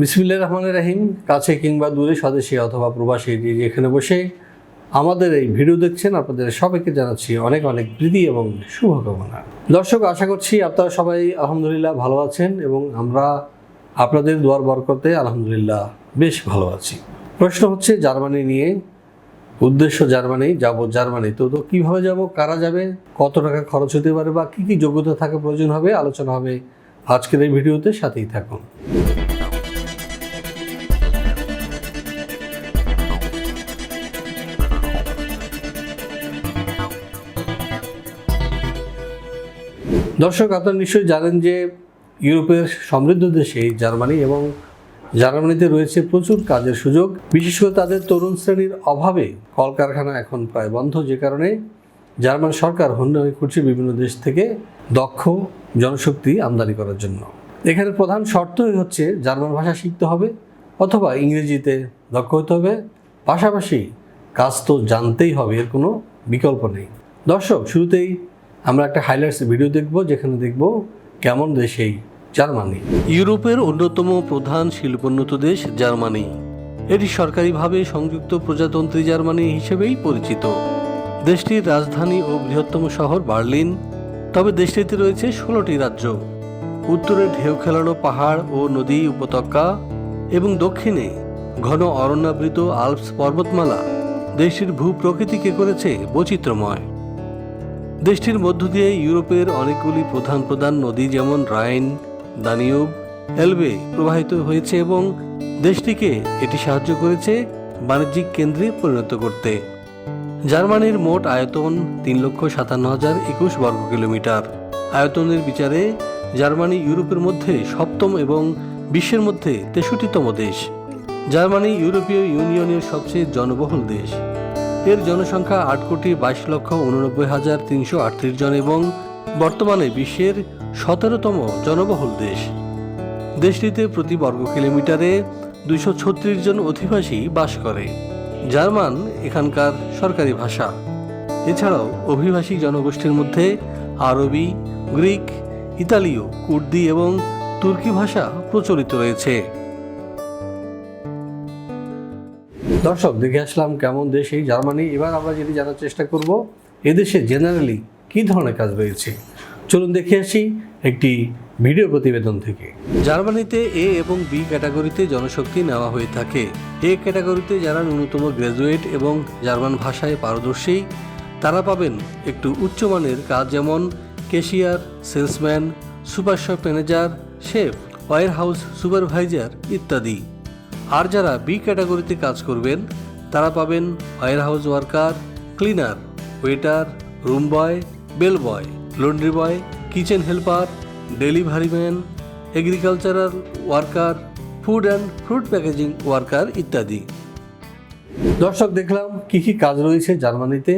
বিসমিল্লা রহমান রাহিম, কাছে কিংবা দূরে স্বদেশী অথবা প্রবাসী যে যেখানে বসে আমাদের এই ভিডিও দেখছেন, আপনাদের সবাইকে জানাচ্ছি অনেক অনেক প্রীতি এবং শুভকামনা। দর্শক, আশা করছি আপনারা সবাই আলহামদুলিল্লাহ ভালো আছেন এবং আমরা আপনাদের দোয়ার বরকতে আলহামদুলিল্লাহ বেশ ভালো আছি। প্রশ্ন হচ্ছে, জার্মানি নিয়ে উদ্দেশ্য জার্মানি, যাব জার্মানি। তো তো কীভাবে যাব, কারা যাবে, কত টাকা খরচ হতে পারে বা কী কী যোগ্যতা থাকা প্রয়োজন হবে, আলোচনা হবে আজকের এই ভিডিওতে, সাথেই থাকুন। দর্শক, আপনারা নিশ্চয়ই জানেন যে ইউরোপের সমৃদ্ধ দেশ জার্মানি এবং জার্মানিতে রয়েছে প্রচুর কাজের সুযোগ। বিশেষ করে তাদের তরুণ শ্রেণির অভাবে কলকারখানা এখন প্রায় বন্ধ, যে কারণে জার্মান সরকার হন্যে করছে বিভিন্ন দেশ থেকে দক্ষ জনশক্তি আমদানি করার জন্য। এখানে প্রধান শর্তই হচ্ছে জার্মান ভাষা শিখতে হবে অথবা ইংরেজিতে দক্ষ হতে হবে। পাশাপাশি কাজ তো জানতেই হবে, এর কোনো বিকল্প নেই। দর্শক, শুরুতেই আমরা একটা হাইলাইটস ভিডিও দেখব, যেখানে দেখব কেমন দেশ এই জার্মানি। ইউরোপের অন্যতম প্রধান শিল্পোন্নত দেশ জার্মানি। এটি সরকারিভাবে সংযুক্ত প্রজাতন্ত্রী জার্মানি হিসেবেই পরিচিত। দেশটির রাজধানী ও বৃহত্তম শহর বার্লিন, তবে দেশটিতে রয়েছে ষোলোটি রাজ্য। উত্তরে ঢেউ খেলানো পাহাড় ও নদী উপত্যকা এবং দক্ষিণে ঘন অরণ্যাবৃত আলপস পর্বতমালা। দেশটির ভূপ্রকৃতিকে করেছে বৈচিত্র্যময়। দেশটির মধ্য দিয়ে ইউরোপের অনেকগুলি প্রধান প্রধান নদী যেমন রাইন, দানিউব, এলবে প্রবাহিত হয়েছে এবং দেশটিকে এটি সাহায্য করেছে বাণিজ্যিক কেন্দ্রে পরিণত করতে। জার্মানির মোট আয়তন তিন লক্ষ সাতান্ন হাজার একুশ বর্গ কিলোমিটার। আয়তনের বিচারে জার্মানি ইউরোপের মধ্যে সপ্তম এবং বিশ্বের মধ্যে তেষট্টিতম দেশ। জার্মানি ইউরোপীয় ইউনিয়নের সবচেয়ে জনবহুল দেশ। এর জনসংখ্যা আট কোটি বাইশ লক্ষ উননব্বই হাজার তিনশো আটত্রিশ জন এবং বর্তমানে বিশ্বের সতেরোতম জনবহুল দেশ। দেশটিতে প্রতি বর্গ কিলোমিটারে দুইশো ছত্রিশ জন অধিবাসী বাস করে। জার্মান এখানকার সরকারি ভাষা। এছাড়াও অভিবাসী জনগোষ্ঠীর মধ্যে আরবি, গ্রিক, ইতালীয়, কুর্দি এবং তুর্কি ভাষা প্রচলিত রয়েছে। দর্শক, দেখে আসলাম কেমন দেশ এই জার্মানি। এবার আমরা যেটি জানার চেষ্টা করব, এদেশে জেনারেলি কী ধরনের কাজ রয়েছে? চলুন দেখে আসি একটি ভিডিও প্রতিবেদন থেকে। জার্মানিতে এ এবং বি ক্যাটাগরিতে জনশক্তি নেওয়া হয়ে থাকে। এ ক্যাটাগরিতে যারা ন্যূনতম গ্র্যাজুয়েট এবং জার্মান ভাষায় পারদর্শী, তারা পাবেন একটু উচ্চমানের কাজ যেমন cashier, salesman super shop manager, chef warehouse supervisor ইত্যাদি। আর যারা বি ক্যাটাগরিতে কাজ করবেন, তারা পাবেন warehouse worker cleaner waiter room boy bell boy laundry boy kitchen helper delivery man agricultural worker food and fruit packaging worker ইত্যাদি। দর্শক, দেখলাম কি কি কাজ রয়েছে জার্মানিতে।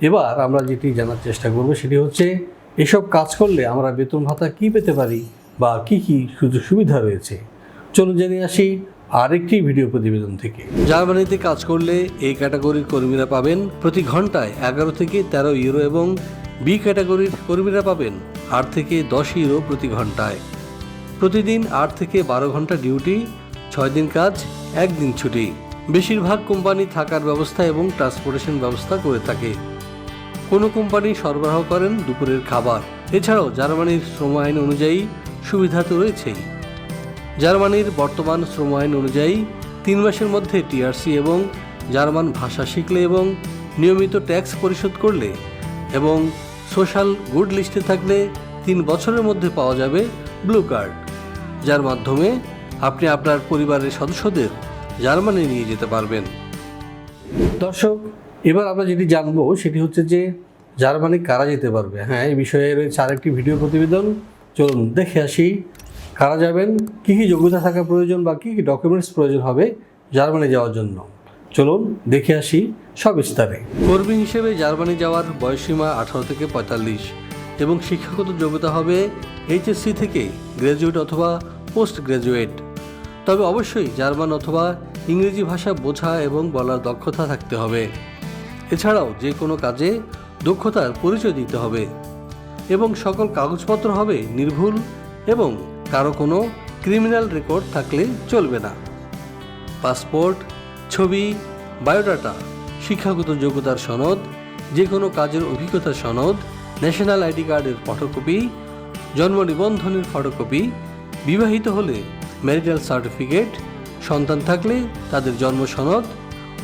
এবার আমরা যেটি জানার চেষ্টা করব সেটি হচ্ছে, এসব কাজ করলে আমরা বেতন ভাতা কি পেতে পারি বা কি কি সুযোগ সুবিধা রয়েছে? চলুন জেনে আসি। আরেকটি ভিডিও প্রতিবেদন থেকে। জার্মানিতে কাজ করলে এই ক্যাটাগরির কর্মীরা পাবেন প্রতি ঘন্টায় এগারো থেকে তেরো ইউরো এবং বি ক্যাটাগরির কর্মীরা পাবেন আট থেকে দশ ইউরো প্রতি ঘন্টায়। প্রতিদিন আট থেকে বারো ঘণ্টা ডিউটি, ছয় দিন কাজ একদিন ছুটি। বেশিরভাগ কোম্পানি থাকার ব্যবস্থা এবং ট্রান্সপোর্টেশন ব্যবস্থা করে থাকে। কোনো কোম্পানি সরবরাহ করেন দুপুরের খাবার। এছাড়াও জার্মানির শ্রম আইন অনুযায়ী সুবিধা তো রয়েছেই। জার্মানির বর্তমান শ্রম আইন অনুযায়ী তিন মাসের মধ্যে টিআরসি এবং জার্মান ভাষা শিখলে এবং নিয়মিত ট্যাক্স পরিশোধ করলে এবং সোশ্যাল গুড লিস্টে থাকলে তিন বছরের মধ্যে পাওয়া যাবে ব্লু কার্ড। যার মাধ্যমে আপনি আপনার পরিবারের সদস্যদের জার্মানি নিয়ে যেতে পারবেন। দর্শক, এবার আমরা যেটি জানব সেটি হচ্ছে যে জার্মানি কারা যেতে পারবে? হ্যাঁ এই বিষয়ে রয়েছে আরেকটি ভিডিও প্রতিবেদন। চলুন দেখে আসি কারা যাবেন, কী কী যোগ্যতা থাকা প্রয়োজন বা কী কী ডকুমেন্টস প্রয়োজন হবে জার্মানি যাওয়ার জন্য। চলুন দেখে আসি সব সবিস্তারে কর্মী হিসেবে জার্মানি যাওয়ার বয়সীমা আঠারো থেকে পঁয়তাল্লিশ এবং শিক্ষাগত যোগ্যতা হবে এইচএসসি থেকে গ্র্যাজুয়েট অথবা পোস্ট গ্র্যাজুয়েট তবে অবশ্যই জার্মান অথবা ইংরেজি ভাষা বোঝা এবং বলার দক্ষতা থাকতে হবে। এছাড়াও যে কোনো কাজে দক্ষতার পরিচয় দিতে হবে এবং সকল কাগজপত্র হবে নির্ভুল এবং কারও কোনো ক্রিমিনাল রেকর্ড থাকলে চলবে না। পাসপোর্ট, ছবি, বায়োডাটা, শিক্ষাগত যোগ্যতার সনদ যে কোনো কাজের অভিজ্ঞতার সনদ ন্যাশনাল আইডি কার্ডের ফটোকপি জন্ম নিবন্ধনের ফটোকপি বিবাহিত হলে ম্যারিটাল সার্টিফিকেট সন্তান থাকলে তাদের জন্ম সনদ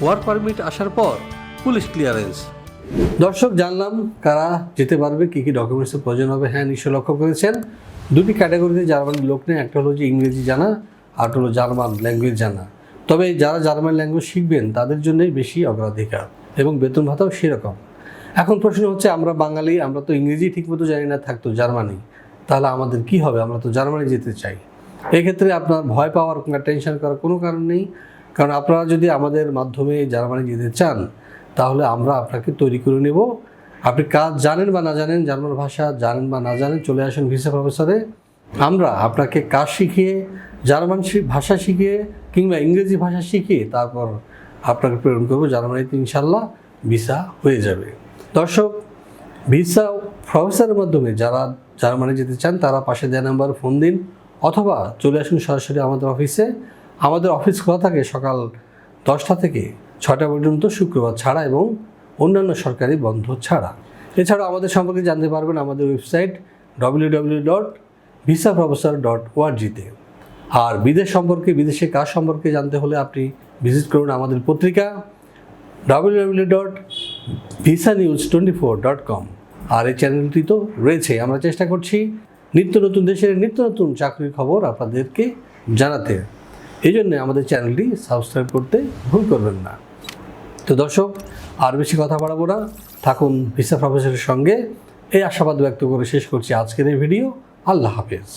ওয়ার্ক পারমিট আসার পর পুলিশ ক্লিয়ারেন্স দর্শক, জানলাম কারা যেতে পারবে, কী কী ডকুমেন্টসের প্রয়োজন হবে হ্যাঁ নিশ্চয় লক্ষ্য করেছেন। দুটি ক্যাটাগরিতে জার্মানির লোক নেই একটা হলো যে ইংরেজি জানা, আর হলো জার্মান ল্যাঙ্গুয়েজ জানা। তবে যারা জার্মান ল্যাঙ্গুয়েজ শিখবেন, তাদের জন্যই বেশি অগ্রাধিকার এবং বেতন ভাতাও সেরকম। এখন প্রশ্ন হচ্ছে, আমরা বাঙালি, আমরা তো ইংরেজি ঠিকমতো জানি না থাকতো জার্মানি। তাহলে আমাদের কি হবে? আমরা তো জার্মানি যেতে চাই। এক্ষেত্রে আপনার ভয় পাওয়ার কিংবা টেনশন করার কোনো কারণ নেই। কারণ আপনারা যদি আমাদের মাধ্যমে জার্মানি যেতে চান, তাহলে আমরা আপনাকে তৈরি করে নেব। আপনি কাজ জানেন বা না জানেন, জার্মান ভাষা জানেন বা না জানেন, চলে আসেন ভিসা প্রফেসরে। আমরা আপনাকে কাজ শিখিয়ে, জার্মান ভাষা শিখিয়ে কিংবা ইংরেজি ভাষা শিখিয়ে তারপর আপনাকে প্রেরণ করব জার্মানিতে, ইনশাল্লাহ ভিসা হয়ে যাবে। দর্শক, ভিসা প্রফেসরের মাধ্যমে যারা জার্মানি যেতে চান, তারা পাশে দেওয়া নাম্বার, ফোন দিন, অথবা চলে আসুন সরাসরি আমাদের অফিসে। আমাদের অফিস খোলা থাকে সকাল দশটা থেকে ছটা পর্যন্ত, শুক্রবার ছাড়া এবং অন্যান্য সরকারি বন্ধ ছাড়া। এছাড়া আমাদের সম্পর্কে জানতে পারবেন আমাদের website W W dot visa professor dot ওআরজিতে আর বিদেশ সম্পর্কে, বিদেশে কাজ সম্পর্কে জানতে হলে আপনি ভিজিট করুন আমাদের পত্রিকা W W dot visa news twenty four dot com আর এই চ্যানেলটি তো রয়েছে। আমরা চেষ্টা করছি নিত্য নতুন দেশের নিত্য নতুন চাকরির খবর আপনাদেরকে জানাতে। এই জন্য আমাদের চ্যানেলটি সাবস্ক্রাইব করতে ভুল করবেন না। তো দর্শক, আর বেশি কথা বাড়াবো না। থাকুন ভিসা প্রফেসরের সঙ্গে। এই আশাবাদ ব্যক্ত করে শেষ করছি আজকের এই ভিডিও। আল্লাহ হাফেজ।